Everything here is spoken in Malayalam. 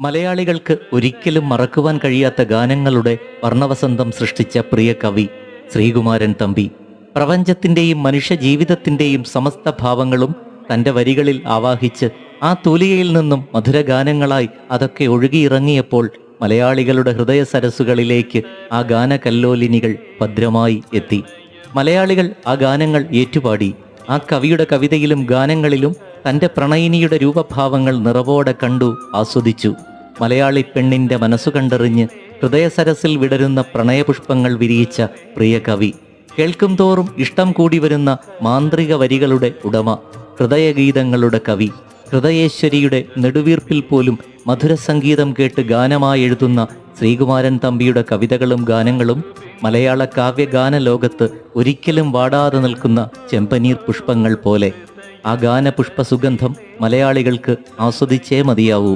മലയാളികൾക്ക് ഒരിക്കലും മറക്കുവാൻ കഴിയാത്ത ഗാനങ്ങളുടെ വർണവസന്തം സൃഷ്ടിച്ച പ്രിയ കവി ശ്രീകുമാരൻ തമ്പി. പ്രപഞ്ചത്തിന്റെയും മനുഷ്യജീവിതത്തിന്റെയും സമസ്ത ഭാവങ്ങളും തന്റെ വരികളിൽ ആവാഹിച്ച് ആ തൂലികയിൽ നിന്നും മധുരഗാനങ്ങളായി അതൊക്കെ ഒഴുകിയിറങ്ങിയപ്പോൾ മലയാളികളുടെ ഹൃദയ സരസുകളിലേക്ക് ആ ഗാനകല്ലോലിനികൾ ഭദ്രമായി എത്തി. മലയാളികൾ ആ ഗാനങ്ങൾ ഏറ്റുപാടി. ആ കവിയുടെ കവിതയിലും ഗാനങ്ങളിലും തന്റെ പ്രണയിനിയുടെ രൂപഭാവങ്ങൾ നിറവോടെ കണ്ടു ആസ്വദിച്ചു. മലയാളി പെണ്ണിന്റെ മനസ്സു കണ്ടെറിഞ്ഞ് ഹൃദയസരസിൽ വിടരുന്ന പ്രണയപുഷ്പങ്ങൾ വിരിയിച്ച പ്രിയ കവി. കേൾക്കും തോറും ഇഷ്ടം കൂടി വരുന്ന മാന്ത്രിക വരികളുടെ ഉടമ ഹൃദയഗീതങ്ങളുടെ കവി. ഹൃദയേശ്വരിയുടെ നെടുവീർപ്പിൽ പോലും മധുര സംഗീതം കേട്ട് ഗാനമായി എഴുതുന്ന ശ്രീകുമാരൻ തമ്പിയുടെ കവിതകളും ഗാനങ്ങളും മലയാള കാവ്യഗാന ലോകത്ത് ഒരിക്കലും വാടാതെ നിൽക്കുന്ന ചെമ്പനീർ പുഷ്പങ്ങൾ പോലെ. ആ ഗാനപുഷ്പ സുഗന്ധം മലയാളികൾക്ക് ആസ്വദിച്ചേ മതിയാവൂ.